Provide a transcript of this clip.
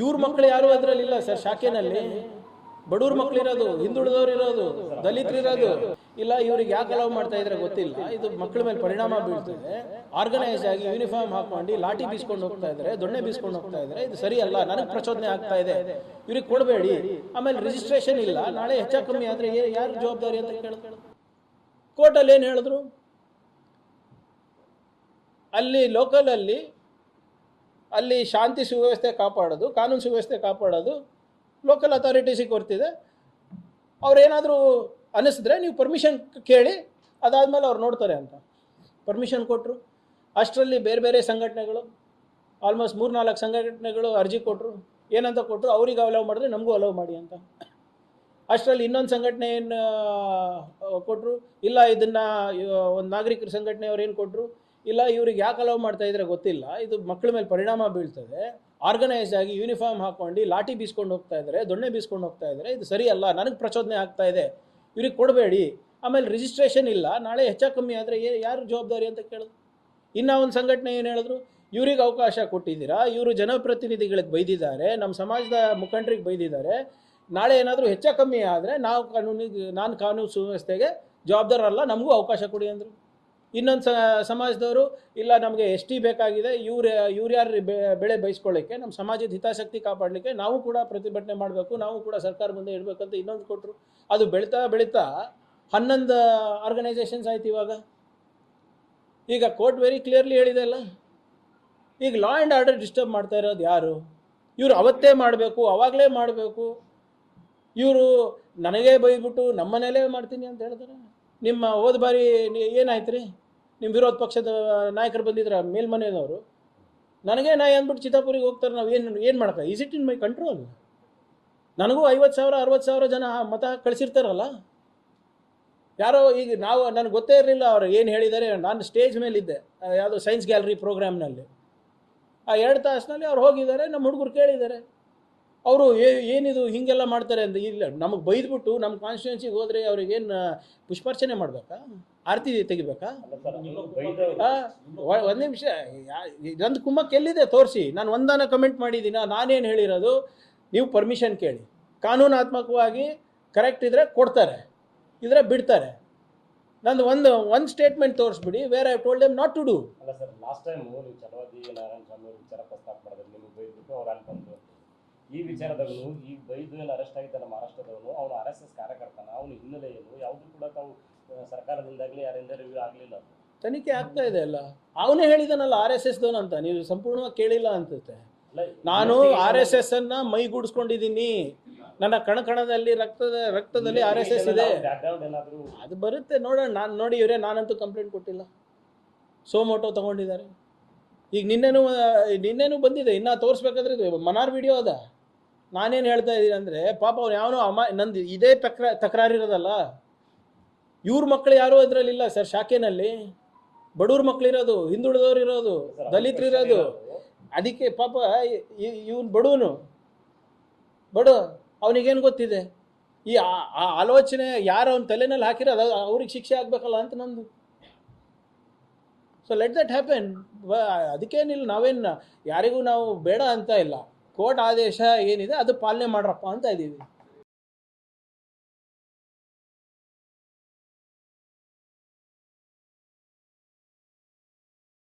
ಇವ್ರ ಮಕ್ಕಳು ಯಾರು ಅದ್ರಲ್ಲಿ ಇಲ್ಲ ಸರ್, ಶಾಖೆನಲ್ಲಿ. ಬಡವ್ರ ಮಕ್ಳು ಇರೋದು, ಹಿಂದುಳಿದವ್ರು ಇರೋದು, ದಲಿತರು ಇರೋದು. ಇಲ್ಲ, ಇವ್ರಿಗೆ ಯಾಕೆ ಅಲೌ ಮಾಡ್ತಾ ಇದ್ರೆ ಗೊತ್ತಿಲ್ಲ. ಇದು ಮಕ್ಕಳ ಮೇಲೆ ಪರಿಣಾಮ ಬೀಳ್ತದೆ. ಆರ್ಗನೈಸ್ ಆಗಿ ಯೂನಿಫಾರ್ಮ್ ಹಾಕೊಂಡು, ಲಾಠಿ ಬೀಸ್ಕೊಂಡು ಹೋಗ್ತಾ ಇದ್ರೆ, ದೊಣ್ಣೆ ಬೀಸ್ಕೊಂಡು ಹೋಗ್ತಾ ಇದ್ರೆ. ಇದು ಸರಿ ಅಲ್ಲ ನನಗೆ ಪ್ರಚೋದನೆ ಆಗ್ತಾ ಇದೆ. ಇವ್ರಿಗೆ ಕೊಡಬೇಡಿ. ಆಮೇಲೆ ರಿಜಿಸ್ಟ್ರೇಷನ್ ಇಲ್ಲ. ನಾಳೆ ಹೆಚ್ಚ ಕಮ್ಮಿ ಆದ್ರೆ ಯಾರು ಜವಾಬ್ದಾರಿ ಅಂತ ಕೇಳ್ತಾರೆ ಕೋರ್ಟಲ್ಲಿ ಏನು ಹೇಳಿದ್ರು? ಅಲ್ಲಿ ಲೋಕಲಲ್ಲಿ ಅಲ್ಲಿ ಶಾಂತಿ ಸುವ್ಯವಸ್ಥೆ ಕಾಪಾಡೋದು, ಕಾನೂನು ಸುವ್ಯವಸ್ಥೆ ಕಾಪಾಡೋದು ಲೋಕಲ್ ಅಥಾರಿಟೀಸಿಗೆ ಕೊಡ್ತಿದೆ. ಅವ್ರೇನಾದರೂ ಅನ್ನಿಸಿದ್ರೆ ನೀವು ಪರ್ಮಿಷನ್ ಕೇಳಿ, ಅದಾದಮೇಲೆ ಅವ್ರು ನೋಡ್ತಾರೆ ಅಂತ. ಪರ್ಮಿಷನ್ ಕೊಟ್ಟರು ಅಷ್ಟರಲ್ಲಿ ಬೇರೆ ಬೇರೆ ಸಂಘಟನೆಗಳು ಆಲ್ಮೋಸ್ಟ್ ಮೂರು ನಾಲ್ಕು ಸಂಘಟನೆಗಳು ಅರ್ಜಿ ಕೊಟ್ಟರು ಏನಂತ ಕೊಟ್ಟರು ಅವ್ರಿಗೆ ಅಲೌ ಮಾಡಿದ್ರೆ ನಮಗೂ ಅಲೌ ಮಾಡಿ ಅಂತ. ಅಷ್ಟರಲ್ಲಿ ಇನ್ನೊಂದು ಸಂಘಟನೆ ಏನು ಕೊಟ್ಟರು ಇಲ್ಲ, ಇದನ್ನು ಒಂದು ನಾಗರಿಕರ ಸಂಘಟನೆಯವ್ರು ಏನು ಕೊಟ್ಟರು ಇಲ್ಲ, ಇವ್ರಿಗೆ ಯಾಕೆ ಅಲೌ ಮಾಡ್ತಾ ಇದ್ರೆ ಗೊತ್ತಿಲ್ಲ. ಇದು ಮಕ್ಕಳ ಮೇಲೆ ಪರಿಣಾಮ ಬೀಳ್ತದೆ. ಆರ್ಗನೈಸ್ ಆಗಿ ಯೂನಿಫಾರ್ಮ್ ಹಾಕೊಂಡು ಲಾಠಿ ಬೀಸ್ಕೊಂಡು ಹೋಗ್ತಾ ಇದ್ದಾರೆ ದೊಣ್ಣೆ ಬೀಸ್ಕೊಂಡು ಹೋಗ್ತಾ ಇದ್ದಾರೆ ಇದು ಸರಿ ಅಲ್ಲ, ನನಗೆ ಪ್ರಚೋದನೆ ಆಗ್ತಾ ಇದೆ, ಇವ್ರಿಗೆ ಕೊಡಬೇಡಿ. ಆಮೇಲೆ ರಿಜಿಸ್ಟ್ರೇಷನ್ ಇಲ್ಲ, ನಾಳೆ ಹೆಚ್ಚ ಕಮ್ಮಿ ಆದರೆ ಏ, ಯಾರು ಜವಾಬ್ದಾರಿ ಅಂತ ಕೇಳಿದ್ರು ಇನ್ನೂ ಒಂದು ಸಂಘಟನೆ ಏನು ಹೇಳಿದ್ರು? ಇವ್ರಿಗೆ ಅವಕಾಶ ಕೊಟ್ಟಿದ್ದೀರಾ, ಇವರು ಜನಪ್ರತಿನಿಧಿಗಳಿಗೆ ಬೈದಿದ್ದಾರೆ ನಮ್ಮ ಸಮಾಜದ ಮುಖಂಡರಿಗೆ ಬೈದಿದ್ದಾರೆ. ನಾಳೆ ಏನಾದರೂ ಹೆಚ್ಚ ಕಮ್ಮಿ ಆದರೆ ನಾವು ಕಾನೂನಿಗೆ, ನಾನು ಕಾನೂನು ಸುವ್ಯವಸ್ಥೆಗೆ ಜವಾಬ್ದಾರಲ್ಲ ನಮಗೂ ಅವಕಾಶ ಕೊಡಿ ಅಂದರು. ಇನ್ನೊಂದು ಸಮಾಜದವರು, ಇಲ್ಲ ನಮಗೆ ಎಸ್ ಟಿ ಬೇಕಾಗಿದೆ, ಇವ್ರು ಇವ್ರು ಯಾರು ಬೆಳೆ ಬಯಸ್ಕೊಳ್ಳಿಕ್ಕೆ ನಮ್ಮ ಸಮಾಜದ ಹಿತಾಸಕ್ತಿ ಕಾಪಾಡಲಿಕ್ಕೆ ನಾವು ಕೂಡ ಪ್ರತಿಭಟನೆ ಮಾಡಬೇಕು, ನಾವು ಕೂಡ ಸರ್ಕಾರ ಮುಂದೆ ಇಡಬೇಕಂತ ಇನ್ನೊಂದು ಕೊಟ್ಟರು ಅದು ಬೆಳೀತಾ ಬೆಳೀತಾ ಹನ್ನೊಂದು ಆರ್ಗನೈಸೇಷನ್ಸ್ ಆಯ್ತು ಇವಾಗ. ಈಗ ಕೋರ್ಟ್ ವೆರಿ ಕ್ಲಿಯರ್ಲಿ ಹೇಳಿದೆ ಅಲ್ಲ. ಈಗ ಲಾ ಆ್ಯಂಡ್ ಆರ್ಡರ್ ಡಿಸ್ಟರ್ಬ್ ಮಾಡ್ತಾ ಇರೋದು ಯಾರು? ಇವರು ಅವತ್ತೇ ಮಾಡಬೇಕು, ಅವಾಗಲೇ ಮಾಡಬೇಕು. ಇವರು ನನಗೇ ಬೈದ್ಬಿಟ್ಟು ನಮ್ಮನೇಲೇ ಮಾಡ್ತೀನಿ ಅಂತ ಹೇಳ್ತಾರೆ. ನಿಮ್ಮ ಹೋದ ಬಾರಿ ಏನಾಯ್ತು ರೀ ನಿಮ್ಮ ವಿರೋಧ ಪಕ್ಷದ ನಾಯಕರು ಬಂದಿದ್ರ ಮೇಲ್ಮನೆಯವರು ನನಗೆ ನಾ ಅಂದ್ಬಿಟ್ಟು ಚಿತ್ತಾಪುರಿಗೆ ಹೋಗ್ತಾರೆ, ನಾವು ಏನು ಏನು ಮಾಡೋಕ್ಕ is it in my control ನನಗೂ ಐವತ್ತು ಸಾವಿರ, ಅರವತ್ತು ಸಾವಿರ ಜನ ಮತ ಕಳಿಸಿರ್ತಾರಲ್ಲ. ಯಾರೋ ಈಗ ನಾವು, ನನಗೆ ಗೊತ್ತೇ ಇರಲಿಲ್ಲ ಅವ್ರು ಏನು ಹೇಳಿದ್ದಾರೆ ನಾನು ಸ್ಟೇಜ್ ಮೇಲಿದ್ದೆ ಇದ್ದೆ ಯಾವುದೋ ಸೈನ್ಸ್ ಗ್ಯಾಲರಿ ಪ್ರೋಗ್ರಾಮ್ನಲ್ಲಿ ಆ ಎರಡು ತಾಸಿನಲ್ಲಿ ಅವ್ರು ಹೋಗಿದ್ದಾರೆ, ನಮ್ಮ ಹುಡುಗರು ಕೇಳಿದ್ದಾರೆ. ಅವರು ಏನಿದು ಹೀಗೆಲ್ಲ ಮಾಡ್ತಾರೆ ಅಂತ ಇಲ್ಲ, ನಮಗೆ ಬೈದ್ಬಿಟ್ಟು ನಮ್ಮ ಕಾನ್ಸ್ಟಿಟ್ಯೂನ್ಸಿಗೆ ಹೋದರೆ ಅವ್ರಿಗೇನು ಪುಷ್ಪಾರ್ಚನೆ ಮಾಡಬೇಕಾ? ಆರತಿ ತೆಗಿಬೇಕಾ? ಒಂದು ನಿಮಿಷ ನಂದು ಕುಮ್ಮಕ್ಕೆ ಎಲ್ಲಿದೆ ತೋರಿಸಿ. ನಾನು ಒಂದಾನ ಕಮೆಂಟ್ ಮಾಡಿದ್ದೀನ ನಾನೇನು ಹೇಳಿರೋದು, ನೀವು ಪರ್ಮಿಷನ್ ಕೇಳಿ. ಕಾನೂನಾತ್ಮಕವಾಗಿ ಕರೆಕ್ಟ್ ಇದ್ರೆ ಕೊಡ್ತಾರೆ, ಇದ್ರೆ ಬಿಡ್ತಾರೆ. ನಂದು ಒಂದು ಒಂದು statement ತೋರಿಸ್ಬಿಡಿ where I told them not to do ಅಲ್ಲ sir last time Chalavadi Narayana Swamy ವಿಚಾರ ಪ್ರಸ್ತಾಪ ಮಾಡಿದ್ರೆ, ನಿಮಗೆ ಬೈದ್ಬಿಟ್ಟು ಅವ್ರು ಅಲ್ಲಿ ಈ ವಿಚಾರದವನು ಈ ಬೈದು ಅರೆಸ್ಟ್ ಆಗಿದ್ದಾನೆ ಮಹಾರಾಷ್ಟ್ರದವನು ಅವನು ಆರ್ ಎಸ್ ಎಸ್ ಕಾರ್ಯಕರ್ತನ ಅವನ ಹಿನ್ನೆಲೆ ಏನು ಯಾವುದು ಕೂಡ ತಾವು ಸರ್ಕಾರದಿಂದಾಗಲಿ ಯಾರಿಂದ ರಿವ್ಯೂ ಆಗಲಿಲ್ಲ. ತನಿಖೆ ಆಗ್ತಾ ಇದೆ ಅಲ್ಲ. ಅವನೇ ಹೇಳಿದಾನಲ್ಲ ಆರ್ ಎಸ್ ಎಸ್ ದೋನ್ ಅಂತ ನೀವು ಸಂಪೂರ್ಣವಾಗಿ ಕೇಳಿಲ್ಲ ಅನ್ಸುತ್ತೆ ನಾನು ಆರ್ ಎಸ್ ಎಸ್ ಅನ್ನ ಮೈಗೂಡಿಸ್ಕೊಂಡಿದ್ದೀನಿ ನನ್ನ ಕಣಕಣದಲ್ಲಿ ರಕ್ತದ ರಕ್ತದಲ್ಲಿ ಆರ್ ಎಸ್ ಎಸ್ ಇದೆ. ಅದು ಬರುತ್ತೆ ನೋಡೋಣ. ನಾನು ನೋಡಿ ಇವರೇ ನಾನಂತೂ ಕಂಪ್ಲೇಂಟ್ ಕೊಟ್ಟಿಲ್ಲ. ಸೋಮೋಟೋ ತಗೊಂಡಿದ್ದಾರೆ. ಈಗ ನಿನ್ನೆನು ನಿನ್ನೆನೂ ಬಂದಿದೆ. ಇನ್ನ ತೋರಿಸ್ಬೇಕಾದ್ರೆ ಮನಾರ್ ವಿಡಿಯೋ ಅದ. ನಾನೇನು ಹೇಳ್ತಾ ಇದ್ದೀನಿ ಅಂದರೆ, ಪಾಪ ಅವ್ನು ಯಾವನೋ ಅಮ, ನಂದು ಇದೇ ತಕ್ರ ತಕರಾರಿರೋದಲ್ಲ ಇವ್ರ ಮಕ್ಕಳು ಯಾರು ಅದರಲ್ಲಿ ಇಲ್ಲ ಸರ್, ಶಾಖೆನಲ್ಲಿ. ಬಡವ್ರ ಮಕ್ಳು ಇರೋದು ಹಿಂದುಳಿದವ್ರು ಇರೋದು, ದಲಿತರು ಇರೋದು. ಅದಕ್ಕೆ ಪಾಪ ಇವನು ಬಡವನು ಬಡ, ಅವನಿಗೇನು ಗೊತ್ತಿದೆ? ಈ ಆ ಆಲೋಚನೆ ಯಾರು ಅವನ ತಲೆನಲ್ಲಿ ಹಾಕಿರೋ ಅದು ಅವ್ರಿಗೆ ಶಿಕ್ಷೆ ಆಗಬೇಕಲ್ಲ ಅಂತ ನಂದು. ಸೊ ಲೆಟ್ ದಟ್ ಹ್ಯಾಪನ್ ಅದಕ್ಕೇನಿಲ್ಲ, ನಾವೇನು, ಯಾರಿಗೂ ನಾವು ಬೇಡ ಅಂತ ಇಲ್ಲ. ಕೋರ್ಟ್ ಆದೇಶ ಏನಿದೆ ಅದು ಪಾಲನೆ ಮಾಡ್ರಪ್ಪ ಅಂತ ಇದ್ದೀವಿ.